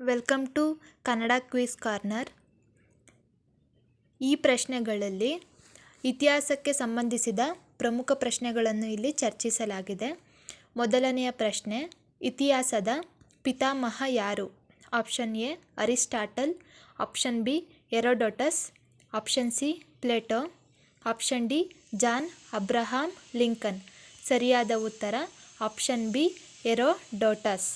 Welcome to Kannada quiz corner. ಈ ಪ್ರಶ್ನೆಗಳಲ್ಲಿ ಇತಿಹಾಸಕ್ಕೆ ಸಂಬಂಧಿಸಿದ ಪ್ರಮುಖ ಪ್ರಶ್ನೆಗಳನ್ನು ಇಲ್ಲಿ ಚರ್ಚಿಸಲಾಗಿದೆ. ಮೊದಲನೆಯ ಪ್ರಶ್ನೆ, ಇತಿಹಾಸದ ಪಿತಾಮಹ ಯಾರು? Option A, Aristotle, option B Herodotus option C, Plato, option D, John Abraham Lincoln. ಸರಿಯಾದ ಉತ್ತರ, ಆಪ್ಷನ್ ಬಿ ಎರೋಡೋಟಸ್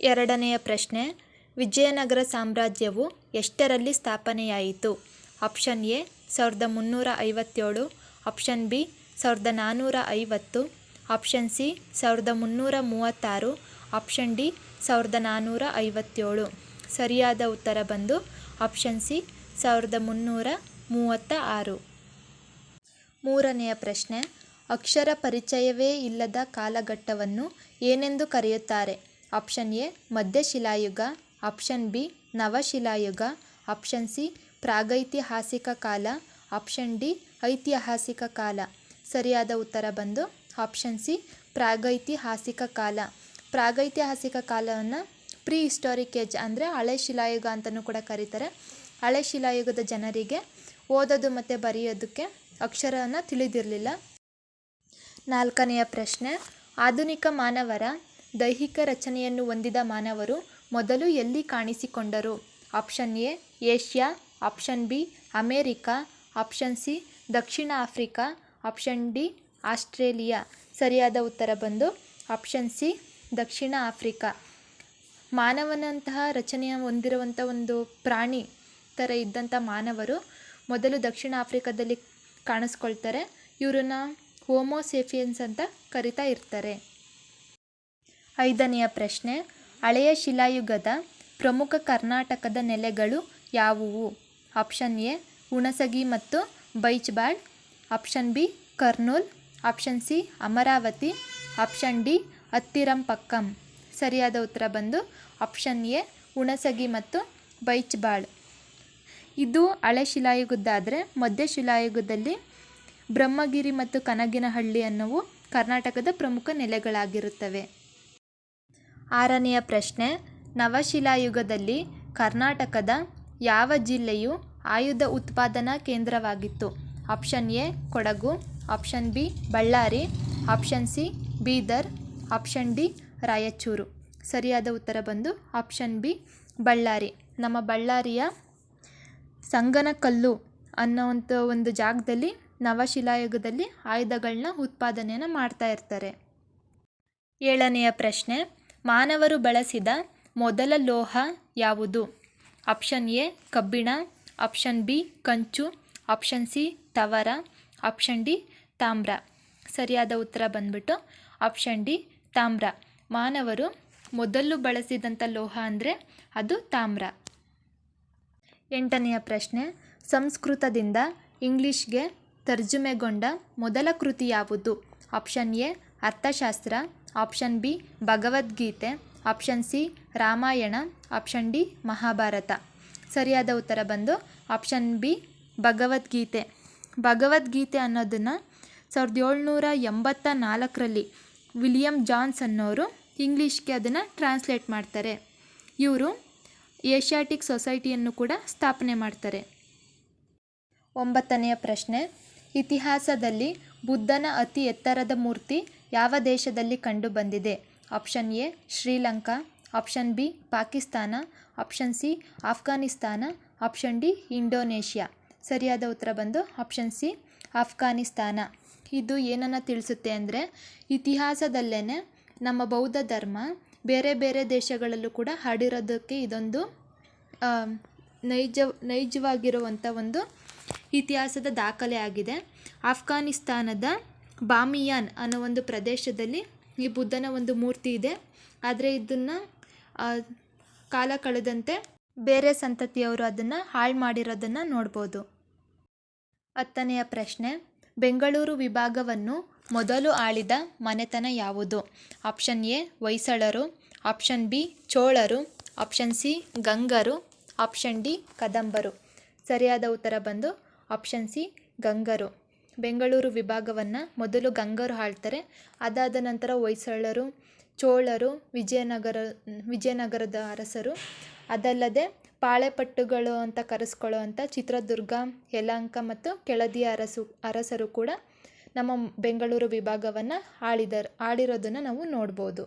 ಎರಡನೆಯ ಪ್ರಶ್ನೆ, ವಿಜಯನಗರ ಸಾಮ್ರಾಜ್ಯವು ಎಷ್ಟರಲ್ಲಿ ಸ್ಥಾಪನೆಯಾಯಿತು? ಆಪ್ಷನ್ ಎ, ಸಾವಿರದ ಮುನ್ನೂರ ಐವತ್ತೇಳು. ಆಪ್ಷನ್ ಬಿ, ಸಾವಿರದ ನಾನ್ನೂರ ಐವತ್ತು. ಆಪ್ಷನ್ ಸಿ, ಸಾವಿರದ ಮುನ್ನೂರ ಮೂವತ್ತಾರು. ಆಪ್ಷನ್ ಡಿ, ಸಾವಿರದ ನಾನ್ನೂರ ಐವತ್ತೇಳು. ಸರಿಯಾದ ಉತ್ತರ ಬಂದು ಆಪ್ಷನ್ ಸಿ, ಸಾವಿರದ ಮುನ್ನೂರ ಮೂವತ್ತ ಆರು. ಮೂರನೆಯ ಪ್ರಶ್ನೆ, ಅಕ್ಷರ ಪರಿಚಯವೇ ಇಲ್ಲದ ಕಾಲಘಟ್ಟವನ್ನು ಏನೆಂದು ಕರೆಯುತ್ತಾರೆ? ಆಪ್ಷನ್ ಎ ಮಧ್ಯಶಿಲಾಯುಗ ಆಪ್ಷನ್ ಬಿ ನವಶಿಲಾಯುಗ ಆಪ್ಷನ್ ಸಿ ಪ್ರಾಗೈತಿಹಾಸಿಕ ಕಾಲ ಆಪ್ಷನ್ ಡಿ ಐತಿಹಾಸಿಕ ಕಾಲ ಸರಿಯಾದ ಉತ್ತರ ಬಂದು ಆಪ್ಷನ್ ಸಿ ಪ್ರಾಗೈತಿಹಾಸಿಕ ಕಾಲ ಪ್ರಾಗೈತಿಹಾಸಿಕ ಕಾಲವನ್ನು ಪ್ರೀ ಹಿಸ್ಟಾರಿಕ್ ಏಜ್ ಅಂದರೆ ಹಳೆ ಶಿಲಾಯುಗ ಅಂತಲೂ ಕೂಡ ಕರೀತಾರೆ. ಹಳೆ ಶಿಲಾಯುಗದ ಜನರಿಗೆ ಓದೋದು ಮತ್ತು ಬರೆಯೋದಕ್ಕೆ ಅಕ್ಷರವನ್ನು ತಿಳಿದಿರಲಿಲ್ಲ. ನಾಲ್ಕನೆಯ ಪ್ರಶ್ನೆ, ಆಧುನಿಕ ಮಾನವರ ದೈಹಿಕ ರಚನೆಯನ್ನು ಹೊಂದಿದ ಮಾನವರು ಮೊದಲು ಎಲ್ಲಿ ಕಾಣಿಸಿಕೊಂಡರು? Option A, Asia. Option B, America. Option C, Dakshina Africa. Option D, Australia. ಸರಿಯಾದ ಉತ್ತರ ಬಂದು ಆಪ್ಷನ್ ಸಿ, ದಕ್ಷಿಣ ಆಫ್ರಿಕಾ. ಮಾನವನಂತಹ ರಚನೆಯ ಹೊಂದಿರುವಂಥ ಒಂದು ಪ್ರಾಣಿ ಥರ ಇದ್ದಂಥ ಮಾನವರು ಮೊದಲು ದಕ್ಷಿಣ ಆಫ್ರಿಕಾದಲ್ಲಿ ಕಾಣಿಸ್ಕೊಳ್ತಾರೆ. ಇವರನ್ನ ಹೋಮೋಸೇಫಿಯನ್ಸ್ ಅಂತ ಕರಿತಾ ಇರ್ತಾರೆ. ಐದನೆಯ ಪ್ರಶ್ನೆ, ಹಳೆಯ ಶಿಲಾಯುಗದ ಪ್ರಮುಖ ಕರ್ನಾಟಕದ ನೆಲೆಗಳು ಯಾವುವು? ಆಪ್ಷನ್ ಎ, ಹುಣಸಗಿ ಮತ್ತು Baichbal option B, Kurnool. Option C, Amaravati. Option D Attirampakkam ಸರಿಯಾದ ಉತ್ತರ ಬಂದು ಆಪ್ಷನ್ ಎ, ಹುಣಸಗಿ ಮತ್ತು ಬೈಚ್ಬಾಳ್ ಇದು ಹಳೆ ಶಿಲಾಯುಗದ್ದಾದರೆ ಮಧ್ಯ ಶಿಲಾಯುಗದಲ್ಲಿ ಬ್ರಹ್ಮಗಿರಿ ಮತ್ತು ಕನಗಿನಹಳ್ಳಿ ಅನ್ನೋವು ಕರ್ನಾಟಕದ ಪ್ರಮುಖ ನೆಲೆಗಳಾಗಿರುತ್ತವೆ. ಆರನೆಯ ಪ್ರಶ್ನೆ, ನವಶಿಲಾಯುಗದಲ್ಲಿ ಕರ್ನಾಟಕದ ಯಾವ ಜಿಲ್ಲೆಯು ಆಯುಧ ಉತ್ಪಾದನಾ ಕೇಂದ್ರವಾಗಿತ್ತು? Option A, Kodagu, option B, Ballari, option C, Bidar, option D, Raichur. ಸರಿಯಾದ ಉತ್ತರ ಬಂದು ಆಪ್ಷನ್ ಬಿ, ಬಳ್ಳಾರಿ. ನಮ್ಮ ಬಳ್ಳಾರಿಯ ಸಂಗನಕಲ್ಲು ಅನ್ನೋವಂಥ ಒಂದು ಜಾಗದಲ್ಲಿ ನವಶಿಲಾಯುಗದಲ್ಲಿ ಆಯುಧಗಳನ್ನ ಉತ್ಪಾದನೆಯನ್ನು ಮಾಡ್ತಾ ಇರ್ತಾರೆ. ಏಳನೆಯ ಪ್ರಶ್ನೆ ಮಾನವರು ಬಳಸಿದ ಮೊದಲ ಲೋಹ ಯಾವುದು? ಆಪ್ಷನ್ ಎ, ಕಬ್ಬಿಣ. ಆಪ್ಷನ್ ಬಿ, ಕಂಚು. ಆಪ್ಷನ್ ಸಿ, ತವರ. ಆಪ್ಷನ್ ಡಿ, ತಾಮ್ರ. ಸರಿಯಾದ ಉತ್ತರ ಬಂದ್ಬಿಟ್ಟು ಆಪ್ಷನ್ ಡಿ, ತಾಮ್ರ. ಮಾನವರು ಮೊದಲು ಬಳಸಿದಂಥ ಲೋಹ ಅಂದರೆ ಅದು ತಾಮ್ರ. ಎಂಟನೆಯ ಪ್ರಶ್ನೆ, ಸಂಸ್ಕೃತದಿಂದ ಇಂಗ್ಲಿಷ್ಗೆ ತರ್ಜುಮೆಗೊಂಡ ಮೊದಲ ಕೃತಿ ಯಾವುದು? Option A, Arthashastra. Option B, Bhagavad Gita. Option C, Ramayana. Option D, Mahabharata. ಸರಿಯಾದ ಉತ್ತರ ಬಂದು ಆಪ್ಷನ್ ಬಿ, ಭಗವದ್ಗೀತೆ. ಭಗವದ್ಗೀತೆ ಅನ್ನೋದನ್ನು ಸಾವಿರದ ಏಳ್ನೂರ ಎಂಬತ್ತ ನಾಲ್ಕರಲ್ಲಿ ವಿಲಿಯಂ ಜಾನ್ಸ್ ಅನ್ನೋರು ಇಂಗ್ಲೀಷ್ಗೆ ಅದನ್ನು ಟ್ರಾನ್ಸ್ಲೇಟ್ ಮಾಡ್ತಾರೆ. ಇವರು ಏಷ್ಯಾಟಿಕ್ ಸೊಸೈಟಿಯನ್ನು ಕೂಡ ಸ್ಥಾಪನೆ ಮಾಡ್ತಾರೆ. ಒಂಬತ್ತನೆಯ ಪ್ರಶ್ನೆ, ಇತಿಹಾಸದಲ್ಲಿ ಬುದ್ಧನ ಅತಿ ಎತ್ತರದ ಮೂರ್ತಿ ಯಾವ ದೇಶದಲ್ಲಿ ಕಂಡುಬಂದಿದೆ? Option A, Sri Lanka. Option B, Pakistan. Option C, Afghanistan. Option D, Indonesia. ಸರಿಯಾದ ಉತ್ತರ ಬಂದು ಆಪ್ಷನ್ ಸಿ, ಆಫ್ಘಾನಿಸ್ತಾನ. ಇದು ಏನನ್ನು ತಿಳಿಸುತ್ತೆ ಅಂದರೆ ಇತಿಹಾಸದಲ್ಲೇ ನಮ್ಮ ಬೌದ್ಧ ಧರ್ಮ ಬೇರೆ ಬೇರೆ ದೇಶಗಳಲ್ಲೂ ಕೂಡ ಹಾಡಿರೋದಕ್ಕೆ ಇದೊಂದು ನೈಜ ನೈಜವಾಗಿರುವಂಥ ಒಂದು ಇತಿಹಾಸದ ದಾಖಲೆ ಆಗಿದೆ. ಆಫ್ಘಾನಿಸ್ತಾನದ ಬಾಮಿಯಾನ್ ಅನ್ನೋ ಒಂದು ಪ್ರದೇಶದಲ್ಲಿ ಈ ಬುದ್ಧನ ಒಂದು ಮೂರ್ತಿ ಇದೆ. ಆದರೆ ಇದನ್ನು ಕಾಲ ಕಳೆದಂತೆ ಬೇರೆ ಸಂತತಿಯವರು ಅದನ್ನು ಹಾಳು ಮಾಡಿರೋದನ್ನು ನೋಡ್ಬೋದು. ಹತ್ತನೆಯ ಪ್ರಶ್ನೆ, ಬೆಂಗಳೂರು ವಿಭಾಗವನ್ನು ಮೊದಲು ಆಳಿದ ಮನೆತನ ಯಾವುದು? ಆಪ್ಷನ್ ಎ, ಹೊಯ್ಸಳರು. ಆಪ್ಷನ್ ಬಿ, ಚೋಳರು. ಆಪ್ಷನ್ ಸಿ, ಗಂಗರು. ಆಪ್ಷನ್ ಡಿ, ಕದಂಬರು. ಸರಿಯಾದ ಉತ್ತರ ಬಂದು ಆಪ್ಷನ್ ಸಿ, ಗಂಗರು. ಬೆಂಗಳೂರು ವಿಭಾಗವನ್ನು ಮೊದಲು ಗಂಗರು ಆಳ್ತಾರೆ. ಅದಾದ ನಂತರ ಹೊಯ್ಸಳರು, ಚೋಳರು, ವಿಜಯನಗರ, ವಿಜಯನಗರದ ಅರಸರು. ಅದಲ್ಲದೆ ಪಾಳೆಪಟ್ಟುಗಳು ಅಂತ ಕರೆಸ್ಕೊಳ್ಳೋ ಅಂಥ ಚಿತ್ರದುರ್ಗ, ಯಲಹಂಕ ಮತ್ತು ಕೆಳದಿಯ ಅರಸು, ಅರಸರು ಕೂಡ ನಮ್ಮ ಬೆಂಗಳೂರು ವಿಭಾಗವನ್ನು ಆಳಿದ ಆಳಿರೋದನ್ನು ನಾವು ನೋಡ್ಬೋದು.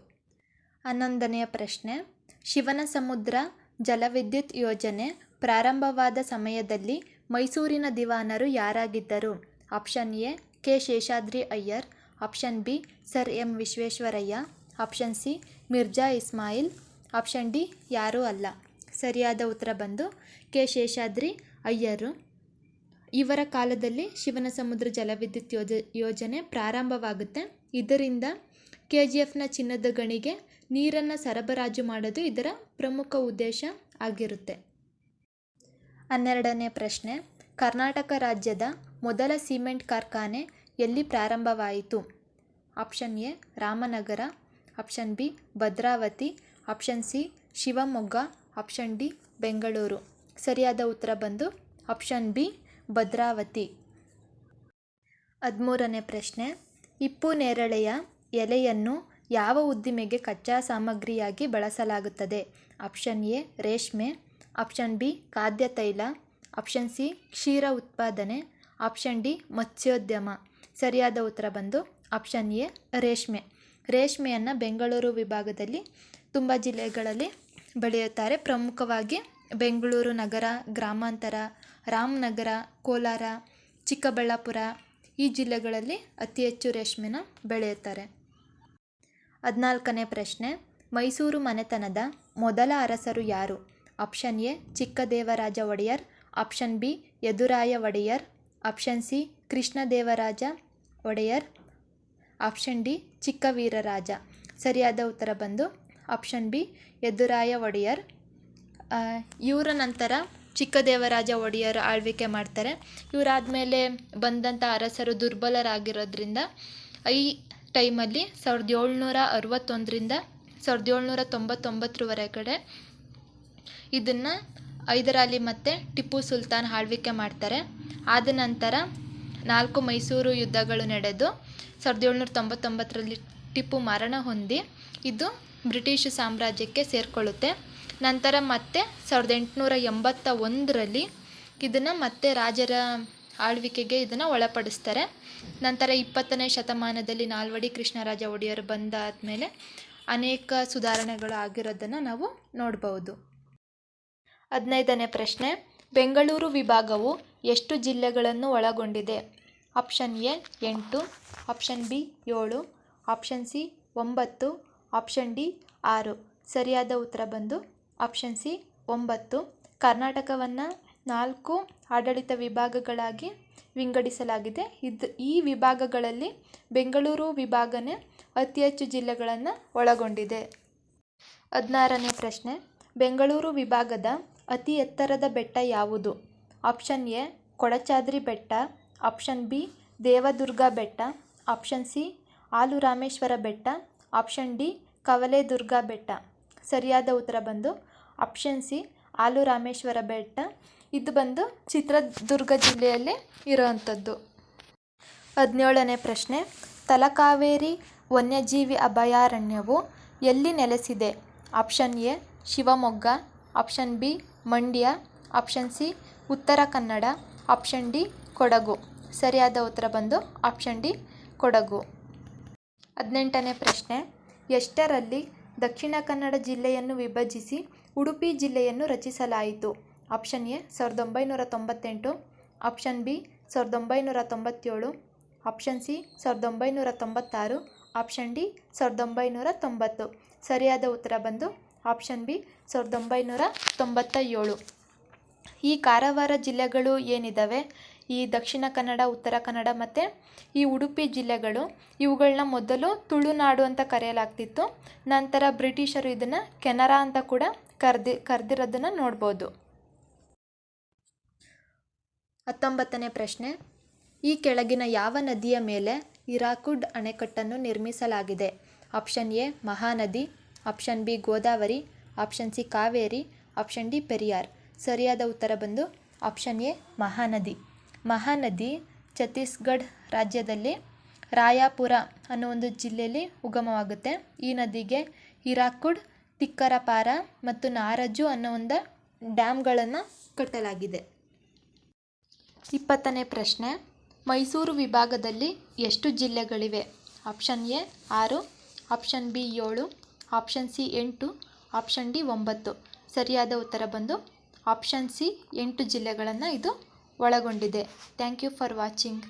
ಹನ್ನೊಂದನೆಯ ಪ್ರಶ್ನೆ. ಶಿವನ ಸಮುದ್ರ ಜಲವಿದ್ಯುತ್ ಯೋಜನೆ ಪ್ರಾರಂಭವಾದ ಸಮಯದಲ್ಲಿ ಮೈಸೂರಿನ ದಿವಾನರು ಯಾರಾಗಿದ್ದರು? Option A K Sheshadri Iyer option B sir M Visvesvaraya option C Mirza Ismail option D ಯಾರೂ ಅಲ್ಲ ಸರಿಯಾದ ಉತ್ತರ ಬಂದು ಕೆ ಶೇಷಾದ್ರಿ ಅಯ್ಯರು ಇವರ ಕಾಲದಲ್ಲಿ ಶಿವನ ಸಮುದ್ರ ಜಲವಿದ್ಯುತ್ ಯೋಜ, ಯೋಜನೆ ಪ್ರಾರಂಭವಾಗುತ್ತೆ. ಇದರಿಂದ ಕೆ ಜಿ ಎಫ್ನ ಚಿನ್ನದ ಗಣಿಗೆ ನೀರನ್ನು ಸರಬರಾಜು ಮಾಡೋದು ಇದರ ಪ್ರಮುಖ ಉದ್ದೇಶ ಆಗಿರುತ್ತೆ. ಹನ್ನೆರಡನೇ ಪ್ರಶ್ನೆ, ಕರ್ನಾಟಕ ರಾಜ್ಯದ ಮೊದಲ ಸಿಮೆಂಟ್ ಕಾರ್ಖಾನೆ ಎಲ್ಲಿ ಪ್ರಾರಂಭವಾಯಿತು? Option A, Ramanagara. Option B, Bhadravati. Option C, Shivamogga. Option D, Bengaluru. ಸರಿಯಾದ ಉತ್ತರ ಬಂದು ಆಪ್ಷನ್ ಬಿ, ಭದ್ರಾವತಿ. ಹದಿಮೂರನೇ ಪ್ರಶ್ನೆ. ಹಿಪ್ಪು ನೇರಳೆಯ ಎಲೆಯನ್ನು ಯಾವ ಉದ್ದಿಮೆಗೆ ಕಚ್ಚಾ ಸಾಮಗ್ರಿಯಾಗಿ ಬಳಸಲಾಗುತ್ತದೆ? ಆಪ್ಷನ್ ಎ, ರೇಷ್ಮೆ. ಆಪ್ಷನ್ ಬಿ ಖಾದ್ಯ ತೈಲ ಆಪ್ಷನ್ ಸಿ, ಕ್ಷೀರ ಉತ್ಪಾದನೆ. ಆಪ್ಷನ್ ಡಿ, ಮತ್ಸ್ಯೋದ್ಯಮ. ಸರಿಯಾದ ಉತ್ತರ ಬಂದು ಆಪ್ಷನ್ ಎ, ರೇಷ್ಮೆ. ರೇಷ್ಮೆಯನ್ನು ಬೆಂಗಳೂರು ವಿಭಾಗದಲ್ಲಿ ತುಂಬ ಜಿಲ್ಲೆಗಳಲ್ಲಿ ಬೆಳೆಯುತ್ತಾರೆ. ಪ್ರಮುಖವಾಗಿ ಬೆಂಗಳೂರು ನಗರ, ಗ್ರಾಮಾಂತರ, ರಾಮನಗರ, ಕೋಲಾರ, ಚಿಕ್ಕಬಳ್ಳಾಪುರ ಈ ಜಿಲ್ಲೆಗಳಲ್ಲಿ ಅತಿ ಹೆಚ್ಚು ರೇಷ್ಮೆನ ಬೆಳೆಯುತ್ತಾರೆ. ಹದಿನಾಲ್ಕನೇ ಪ್ರಶ್ನೆ, ಮೈಸೂರು ಮನೆತನದ ಮೊದಲ ಅರಸರು ಯಾರು? Option A, Chikkadevaraja Wodeyar. Option B, Yaduraya Wodeyar. Option C Krishnadevaraja Wodeyar. Option D Chikkaviraraja ಸರಿಯಾದ ಉತ್ತರ ಬಂದು ಆಪ್ಷನ್ ಬಿ, ಯದುರಾಯ ಒಡೆಯರ್. ಇವರ ನಂತರ ಚಿಕ್ಕದೇವರಾಜ ಒಡೆಯರ್ ಆಳ್ವಿಕೆ ಮಾಡ್ತಾರೆ. ಇವರಾದಮೇಲೆ ಬಂದಂಥ ಅರಸರು ದುರ್ಬಲರಾಗಿರೋದ್ರಿಂದ ಈ ಟೈಮಲ್ಲಿ ಸಾವಿರದ ಏಳ್ನೂರ ಅರವತ್ತೊಂದರಿಂದ ಸಾವಿರದ ಏಳ್ನೂರ ತೊಂಬತ್ತೊಂಬತ್ತರವರೆಗಡೆ ಇದನ್ನು ಹೈದರಾಲಿ ಮತ್ತು ಟಿಪ್ಪು ಸುಲ್ತಾನ್ ಆಳ್ವಿಕೆ ಮಾಡ್ತಾರೆ. ಆದ ನಂತರ ನಾಲ್ಕು ಮೈಸೂರು ಯುದ್ಧಗಳು ನಡೆದು ಸಾವಿರದ ಏಳ್ನೂರ ತೊಂಬತ್ತೊಂಬತ್ತರಲ್ಲಿ ಟಿಪ್ಪು ಮರಣ ಹೊಂದಿ ಇದು ಬ್ರಿಟಿಷ್ ಸಾಮ್ರಾಜ್ಯಕ್ಕೆ ಸೇರಿಕೊಳ್ಳುತ್ತೆ. ನಂತರ ಮತ್ತೆ ಸಾವಿರದ ಎಂಟುನೂರ ಎಂಬತ್ತ ಒಂದರಲ್ಲಿ ಇದನ್ನು ಮತ್ತೆ ರಾಜರ ಆಳ್ವಿಕೆಗೆ ಇದನ್ನು ಒಳಪಡಿಸ್ತಾರೆ. ನಂತರ ಇಪ್ಪತ್ತನೇ ಶತಮಾನದಲ್ಲಿ ನಾಲ್ವಡಿ ಕೃಷ್ಣರಾಜ ಒಡೆಯರು ಬಂದಾದ ಮೇಲೆ ಅನೇಕ ಸುಧಾರಣೆಗಳು ಆಗಿರೋದನ್ನು ನಾವು ನೋಡ್ಬೋದು. ಹದಿನೈದನೇ ಪ್ರಶ್ನೆ, ಬೆಂಗಳೂರು ವಿಭಾಗವು ಎಷ್ಟು ಜಿಲ್ಲೆಗಳನ್ನು ಒಳಗೊಂಡಿದೆ? ಆಪ್ಷನ್ ಎ, ಎಂಟು, ಆಪ್ಷನ್ ಬಿ, ಏಳು, ಆಪ್ಷನ್ ಸಿ, ಒಂಬತ್ತು, ಆಪ್ಷನ್ ಡಿ, ಆರು. ಸರಿಯಾದ ಉತ್ತರ ಬಂದು ಆಪ್ಷನ್ ಸಿ, ಒಂಬತ್ತು. ಕರ್ನಾಟಕವನ್ನು ನಾಲ್ಕು ಆಡಳಿತ ವಿಭಾಗಗಳಾಗಿ ವಿಂಗಡಿಸಲಾಗಿದೆ. ಇದು, ಈ ವಿಭಾಗಗಳಲ್ಲಿ ಬೆಂಗಳೂರು ವಿಭಾಗನೇ ಅತಿ ಹೆಚ್ಚು ಜಿಲ್ಲೆಗಳನ್ನು ಒಳಗೊಂಡಿದೆ. ಹದಿನಾರನೇ ಪ್ರಶ್ನೆ, ಬೆಂಗಳೂರು ವಿಭಾಗದ ಅತಿ ಎತ್ತರದ ಬೆಟ್ಟ ಯಾವುದು? ಆಪ್ಷನ್ ಎ, ಕೊಡಚಾದ್ರಿ ಬೆಟ್ಟ. ಆಪ್ಷನ್ ಬಿ, ದೇವದುರ್ಗ ಬೆಟ್ಟ. ಆಪ್ಷನ್ ಸಿ, ಆಲುರಾಮೇಶ್ವರ ಬೆಟ್ಟ. ಆಪ್ಷನ್ ಡಿ, ಕವಲೇದುರ್ಗ ಬೆಟ್ಟ. ಸರಿಯಾದ ಉತ್ತರ ಬಂದು ಆಪ್ಷನ್ ಸಿ, ಆಲುರಾಮೇಶ್ವರ ಬೆಟ್ಟ. ಇದು ಬಂದು ಚಿತ್ರದುರ್ಗ ಜಿಲ್ಲೆಯಲ್ಲಿ ಇರೋವಂಥದ್ದು. ಹದಿನೇಳನೇ ಪ್ರಶ್ನೆ. ತಲಕಾವೇರಿ ವನ್ಯಜೀವಿ ಅಭಯಾರಣ್ಯವು ಎಲ್ಲಿ ನೆಲೆಸಿದೆ? Option A, Shivamogga. Option B, Mandya. Option C, Uttara Kannada. Option D, Kodagu. ಸರಿಯಾದ ಉತ್ತರ ಬಂದು ಆಪ್ಷನ್ ಡಿ, ಕೊಡಗು. ಹದಿನೆಂಟನೇ ಪ್ರಶ್ನೆ. ಎಷ್ಟರಲ್ಲಿ ದಕ್ಷಿಣ ಕನ್ನಡ ಜಿಲ್ಲೆಯನ್ನು ವಿಭಜಿಸಿ ಉಡುಪಿ ಜಿಲ್ಲೆಯನ್ನು ರಚಿಸಲಾಯಿತು? ಆಪ್ಷನ್ ಎ, ಸಾವಿರದ ಒಂಬೈನೂರ ತೊಂಬತ್ತೆಂಟು. ಆಪ್ಷನ್ ಬಿ, ಸಾವಿರದ ಒಂಬೈನೂರ ತೊಂಬತ್ತೇಳು. ಆಪ್ಷನ್ ಸಿ, ಸಾವಿರದ ಒಂಬೈನೂರ ತೊಂಬತ್ತಾರು. ಆಪ್ಷನ್ ಡಿ, ಸಾವಿರದ ಒಂಬೈನೂರ ತೊಂಬತ್ತು. ಸರಿಯಾದ ಉತ್ತರ ಬಂದು ಆಪ್ಷನ್ ಬಿ, ಸಾವಿರದ ಒಂಬೈನೂರ ತೊಂಬತ್ತ ಏಳು ಈ ಕಾರವಾರ ಜಿಲ್ಲೆಗಳು ಏನಿದ್ದಾವೆ ಈ ದಕ್ಷಿಣ ಕನ್ನಡ, ಉತ್ತರ ಕನ್ನಡ ಮತ್ತು ಈ ಉಡುಪಿ ಜಿಲ್ಲೆಗಳು. ಇವುಗಳನ್ನ ಮೊದಲು ತುಳುನಾಡು ಅಂತ ಕರೆಯಲಾಗ್ತಿತ್ತು. ನಂತರ ಬ್ರಿಟಿಷರು ಇದನ್ನು ಕೆನರಾ ಅಂತ ಕೂಡ ಕರೆದಿ, ಕರೆದಿರೋದನ್ನು ನೋಡ್ಬೋದು. ಹತ್ತೊಂಬತ್ತನೇ ಪ್ರಶ್ನೆ. ಈ ಕೆಳಗಿನ ಯಾವ ನದಿಯ ಮೇಲೆ ಇರಾಕುಡ್ ಅಣೆಕಟ್ಟನ್ನು ನಿರ್ಮಿಸಲಾಗಿದೆ? Option A, Mahanadi. Option B Godavari, option C Kaveri, option D Periyar. ಸರಿಯಾದ ಉತ್ತರ ಬಂದು ಆಪ್ಷನ್ ಎ ಮಹಾನದಿ. ಮಹಾನದಿ ಛತ್ತೀಸ್ಗಢ ರಾಜ್ಯದಲ್ಲಿ ರಾಯಾಪುರ ಅನ್ನೋ ಒಂದು ಜಿಲ್ಲೆಯಲ್ಲಿ ಉಗಮವಾಗುತ್ತೆ. ಈ ನದಿಗೆ ಹಿರಾಕುಡ್, ತಿಕ್ಕರಪಾರ ಮತ್ತು ನಾರಜು ಅನ್ನೋ ಒಂದು ಡ್ಯಾಮ್ಗಳನ್ನು ಕಟ್ಟಲಾಗಿದೆ. ಇಪ್ಪತ್ತನೇ ಪ್ರಶ್ನೆ, ಮೈಸೂರು ವಿಭಾಗದಲ್ಲಿ ಎಷ್ಟು ಜಿಲ್ಲೆಗಳಿವೆ? ಆಪ್ಷನ್ ಎ ಆರು, ಆಪ್ಷನ್ ಬಿ ಏಳು ಆಪ್ಷನ್ ಸಿ ಎಂಟು, ಆಪ್ಷನ್ ಡಿ ಒಂಬತ್ತು. ಸರಿಯಾದ ಉತ್ತರ ಬಂದು ಆಪ್ಷನ್ ಸಿ ಎಂಟು ಜಿಲ್ಲೆಗಳನ್ನು ಇದು ಒಳಗೊಂಡಿದೆ. Thank you for watching.